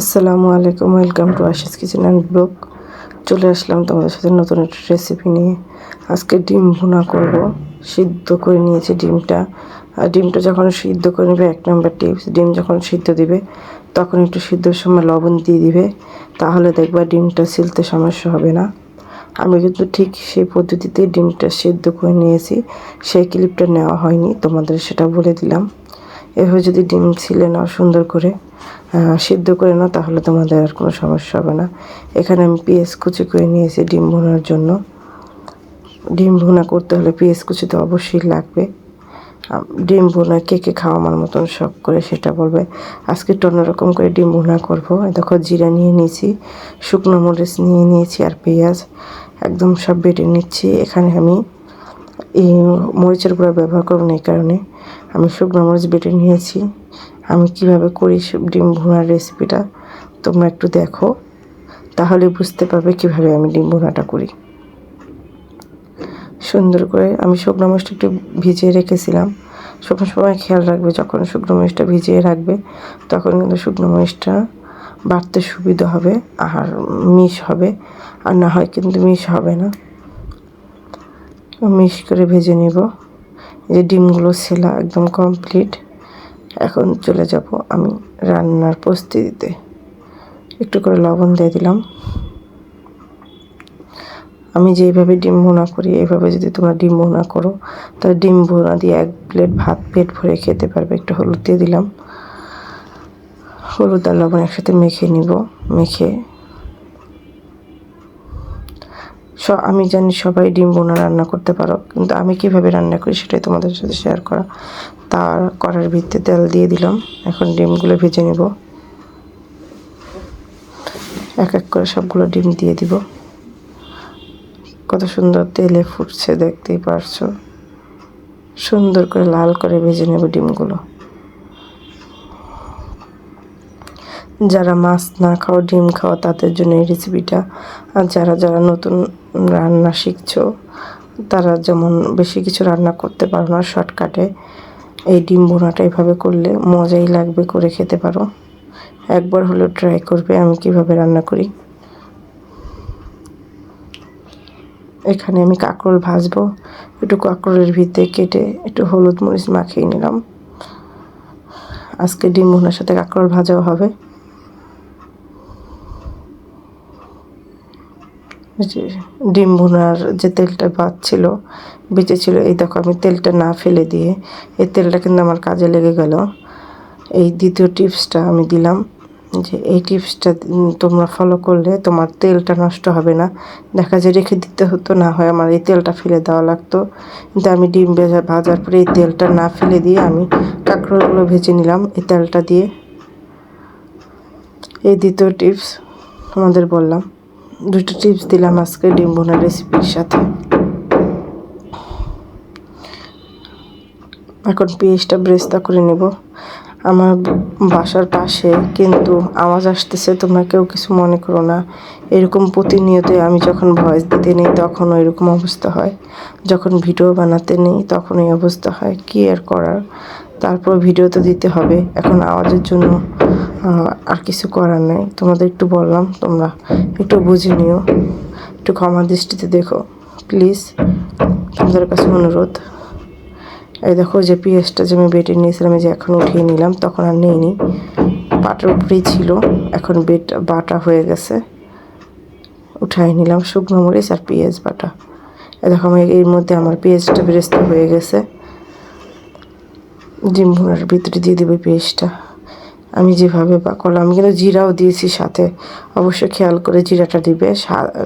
আসসালামু আলাইকুম, welcome to Ashish kitchen and blog. চলে আসলাম তোমাদের সাথে নতুন একটা রেসিপি নিয়ে। আজকে ডিম ভুনা করব, সিদ্ধ করে নিয়েছি ডিমটা। আর ডিমটা যখন সিদ্ধ করে নেবে, এক নম্বর টিপস ডিম যখন সিদ্ধ দিবে, তখন একটু সিদ্ধর সময় লবণ দিয়ে দিবে। তাহলে দেখবা ডিমটা সিলতে সমস্যা হবে না। আমি কিন্তু ঠিক সেই পদ্ধতিতে ডিমটা সিদ্ধ করে নিয়েছি, সেই ক্লিপটা নেওয়া হয়নি, তোমাদের সেটা বলে দিলাম। এভাবে যদি ডিম ছিলে নাও সুন্দর করে সিদ্ধ করে নাও, তাহলে তোমাদের আর কোনো সমস্যা হবে না। এখানে আমি পেঁয়াজ কুচি করে নিয়েছি ডিম ভুনার জন্য। ডিম ভুনা করতে হলে পেঁয়াজ কুচি তো অবশ্যই লাগবে। ডিম ভুনা কে কে খাওয়া আমার মতন শখ করে সেটা বলবে। আজকে একটু অন্যরকম করে ডিম ভুনা করব। দেখো জিরা নিয়ে নিয়েছি, শুকনো মরিচ নিয়ে নিয়েছি আর পেঁয়াজ। একদম সব বেটে নিচ্ছি। এখানে আমি এই মরিচের গুঁড়া ব্যবহার করব না এই কারণে। আমি শুকনো মরিচ বেটে নিয়েছি। আমি কীভাবে করি ডিম ভুনার রেসিপিটা তোমরা একটু দেখো। তাহলে বুঝতে পারবে কীভাবে আমি ডিম ভুনাটা করি। সুন্দর করে আমি শুকনো মরিচটা একটু ভিজিয়ে রেখেছিলাম। সব সময় খেয়াল রাখবে, যখন শুকনো মরিচটা ভিজিয়ে রাখবে, তখন কিন্তু শুকনো মরিচটা বাড়তে সুবিধা হবে আর মিশ হবে। আর না হয় কিন্তু মিশ হবে না। মিশ করে ভেজে নিব। যে ডিমগুলো ছেলা একদম কমপ্লিট এখন চলে যাব আমি রান্নার প্রস্তুতিতে। একটু করে লবণ দিয়ে দিলাম। আমি যেইভাবে ডিম ভুনা করি এইভাবে যদি তোমরা ডিম ভুনা করো তাহলে ডিম ভুনা দিয়ে এক প্লেট ভাত পেট ভরে খেতে পারবে। একটু হলুদ দিয়ে দিলাম। হলুদ আর লবণ একসাথে মেখে নিব, মেখে স আমি জানি সবাই ডিম বোনা রান্না করতে পারো, কিন্তু আমি কীভাবে রান্না করি সেটাই তোমাদের সাথে শেয়ার করা। তার করার ভিত্তিতে তেল দিয়ে দিলাম, এখন ডিমগুলো ভেজে নেব। এক এক করে সবগুলো ডিম দিয়ে দিব। কত সুন্দর তেলে ফুটছে, দেখতেই পারছ। সুন্দর করে লাল করে ভেজে নেব ডিমগুলো। যারা মাছ না খাও, ডিম খাওয়া তাদের জন্য এই রেসিপিটা আর যারা যারা নতুন রান্না শিখছো, তারা যেমন বেশি কিছু রান্না করতে পারো না শর্টকাটে এই ডিম বোনাটা এভাবে করলে মজাই লাগবে করে খেতে পারো। একবার হলেও ট্রাই করবে আমি কীভাবে রান্না করি। এখানে আমি কাঁকরোল ভাজবো, একটু কাঁকরোলের ভিতরে কেটে একটু হলুদ মরিচ মাখিয়ে নিলাম। আজকে ডিম ভুনার সাথে কাঁকরোল ভাজাও হবে এই যে ডিম ভুনার যে তেলটা বাঁচছিল বেঁচে ছিল, এই দেখো আমি তেলটা না ফেলে দিয়ে এই তেলটা কিন্তু আমার কাজে লেগে গেল। এই দ্বিতীয় টিপসটা আমি দিলাম যে এই টিপসটা তোমরা ফলো করলে তোমার তেলটা নষ্ট হবে না। দেখা যায় রেখে দিতে হতো, না হয় আমার এই তেলটা ফেলে দেওয়া লাগতো। কিন্তু আমি ডিম ভেজা ভাজার পরে এই তেলটা না ফেলে দিয়ে আমি কাঁকড়গুলো ভেজে নিলাম এই তেলটা দিয়ে। এই দ্বিতীয় টিপস তোমাদের বললাম। দুটো টিপস দিলাম আজকে ডিম বোনা রেসিপির সাথে। এখন পেঁয়াজটা ব্রেস্তা করে নেব। আমার বাসার পাশে কিন্তু আওয়াজ আসতেছে, তোমরা কেউ কিছু মনে করো না। এরকম প্রতিনিয়ত আমি যখন ভয়েস দিতে নেই, তখন এরকম অবস্থা হয়। যখন ভিডিও বানাতে নেই, তখন এই অবস্থা হয়। কী আর করার? তারপর ভিডিও তো দিতে হবে। এখন আওয়াজের জন্য আর কিছু করার নেই। তোমাদের একটু বললাম, তোমরা একটু বুঝে নিও। একটু ক্ষমা দৃষ্টিতে দেখো, প্লিজ। তোমাদের কাছে অনুরোধ। এই দেখো যে পেঁয়াজটা যে আমি বেটে নিয়েছিলাম যে এখন উঠিয়ে নিলাম, তখন আর নিইনি। পাটার উপরেই ছিল, এখন বেট বাটা হয়ে গেছে। উঠাই নিলাম শুকনো মরিচ আর পেঁয়াজ বাটা। এই দেখো আমি এর মধ্যে আমার পেঁয়াজটা বেরেস্তা হয়ে গেছে। ডিম ভুনার ভিতরে দিয়ে দেবে পেঁয়াজটা আমি যেভাবে করলাম আমি কিন্তু জিরাও দিয়েছি সাথে। অবশ্যই খেয়াল করে জিরাটা দিবে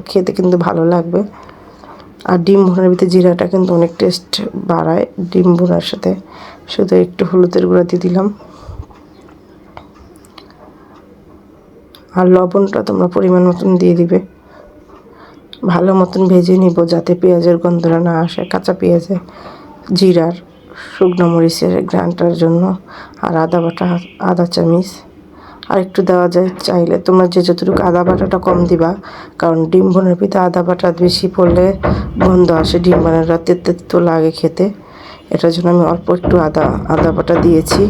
খেতে কিন্তু ভালো লাগবে। আর ডিম ভুনার ভিতরে জিরাটা কিন্তু অনেক টেস্ট বাড়ায় ডিম ভুনার সাথে। শুধু একটু হলুদের গুঁড়া দিয়ে দিলাম। আর লবণটা তোমরা পরিমাণ মতন দিয়ে দিবে। ভালো মতন ভেজে নিব যাতে পেঁয়াজের গন্ধটা না আসে, কাঁচা পেঁয়াজে, জিরার। শুকনো মরিচের গ্রানটার জন্য আর আদা বাটা, আদা চামিচ। আর একটু দেওয়া যায় চাইলে। তোমরা যে যতটুকু আদা বাটাটা কম দিবা, কারণ ডিম বোনের ভিতরে আদা বাটা বেশি পড়লে গন্ধ আসে ডিম বোনেরা তেতে তো লাগে খেতে। এটার জন্য আমি অল্প একটু আদা আদা বাটা দিয়েছি।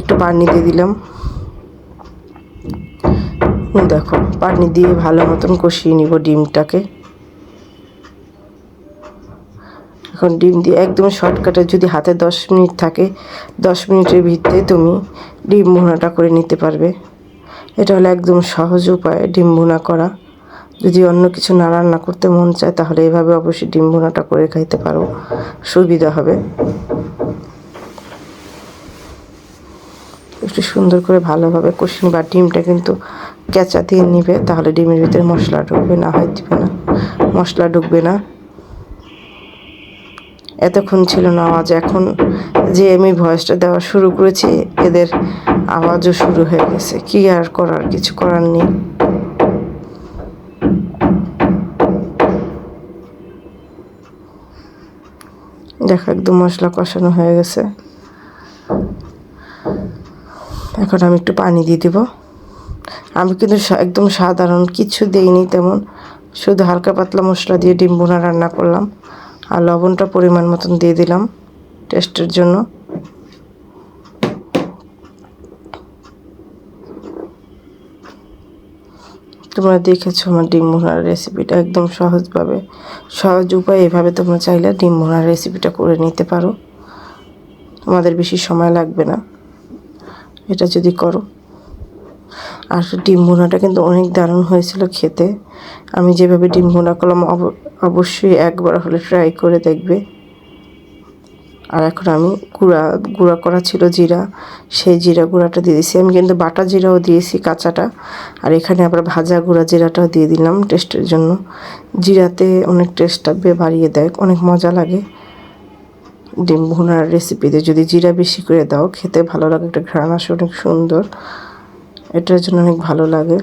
একটু পানি দিয়ে দিলাম। দেখো, পানি দিয়ে ভালো মতন কষিয়ে নিব ডিমটাকে। এখন ডিম দিয়ে একদম শর্টকাটে যদি হাতে দশ মিনিট থাকে, দশ মিনিটের ভিতরে তুমি ডিম ভুনাটা করে নিতে পারবে। এটা হলো একদম সহজ উপায় ডিম ভুনা করা। যদি অন্য কিছু না রান্না করতে মন চায়, তাহলে এভাবে অবশ্যই ডিম ভুনাটা করে খাইতে পারো। সুবিধা হবে। একটু সুন্দর করে ভালোভাবে কষিয়ে বা ডিমটা কিন্তু কেঁচা দিয়ে নিবে, তাহলে ডিমের ভিতরে মশলা ঢুকবে না, হয় দিবে না। মশলা ঢুকবে না। এতক্ষণ ছিল না আওয়াজ এখন যে আমি ভয়েসটা দেওয়া শুরু করেছি, এদের আওয়াজও শুরু হয়ে গেছে। কি আর করার, কিছু করার নেই। দেখো একদম মশলা কষানো হয়ে গেছে। এখন আমি একটু পানি দিয়ে দিব। আমি কিন্তু একদম সাধারণ, কিছু দেইনি তেমন। শুধু হালকা পাতলা মশলা দিয়ে ডিম বোনা রান্না করলাম। আর লবণটা পরিমাণ মতন দিয়ে দিলাম টেস্টের জন্য। তোমরা দেখেছ আমার ডিম ভোনার রেসিপিটা একদম সহজভাবে, সহজ উপায় এভাবে তোমরা চাইলে ডিম ভোনার রেসিপিটা করে নিতে পারো। তোমাদের বেশি সময় লাগবে না। এটা যদি করো। আর ডিম ভুনাটা কিন্তু অনেক দারুণ হয়েছিল খেতে। আমি যেভাবে ডিম ভুনা করলাম অবশ্যই একবার হলে ট্রাই করে দেখবে। আর এখন আমি গুঁড়া গুঁড়া করা ছিল জিরা, সেই জিরা গুঁড়াটা দিয়ে দিয়েছি। আমি কিন্তু বাটা জিরাও দিয়েছি কাঁচাটা, আর এখানে আবার ভাজা গুঁড়া জিরাটাও দিয়ে দিলাম টেস্টের জন্য। জিরাতে অনেক টেস্টটা বাড়িয়ে দেয়, অনেক মজা লাগে। ডিম ভুনার রেসিপিতে যদি জিরা বেশি করে দাও, খেতে ভালো লাগে, একটা ঘ্রাণ আসে, অনেক সুন্দর। এটার জন্য অনেক ভালো লাগে।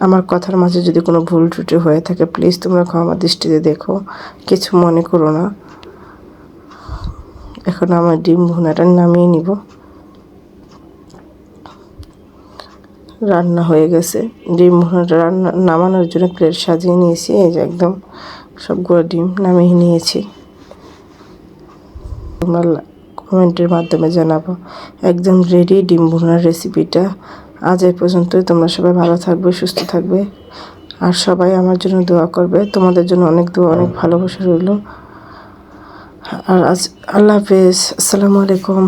আমার কথার মাঝে যদি কোনো ভুল ত্রুটি হয়ে থাকে প্লিজ তোমরা ক্ষমা দৃষ্টিতে দেখো। কিছু মনে করো না। এখন আমার ডিম ভুনাটা নামিয়ে নিব। রান্না হয়ে গেছে। ডিম ভুনাটা রান্না, নামানোর জন্য প্লেট সাজিয়ে নিয়েছি। এই যে একদম সবগুলো ডিম নামিয়ে নিয়েছি। তোমরা কমেন্টের মাধ্যমে জানাব। একদম রেডি ডিম ভুনার রেসিপিটা আজ এ পর্যন্তই, তোমরা সবাই ভালো থাকবে, সুস্থ থাকবে। আর সবাই আমার জন্য দোয়া করবে। তোমাদের জন্য অনেক দোয়া, অনেক ভালোবাসা রইল। আর আজ আল্লাহ হাফেজ। আসসালামু আলাইকুম।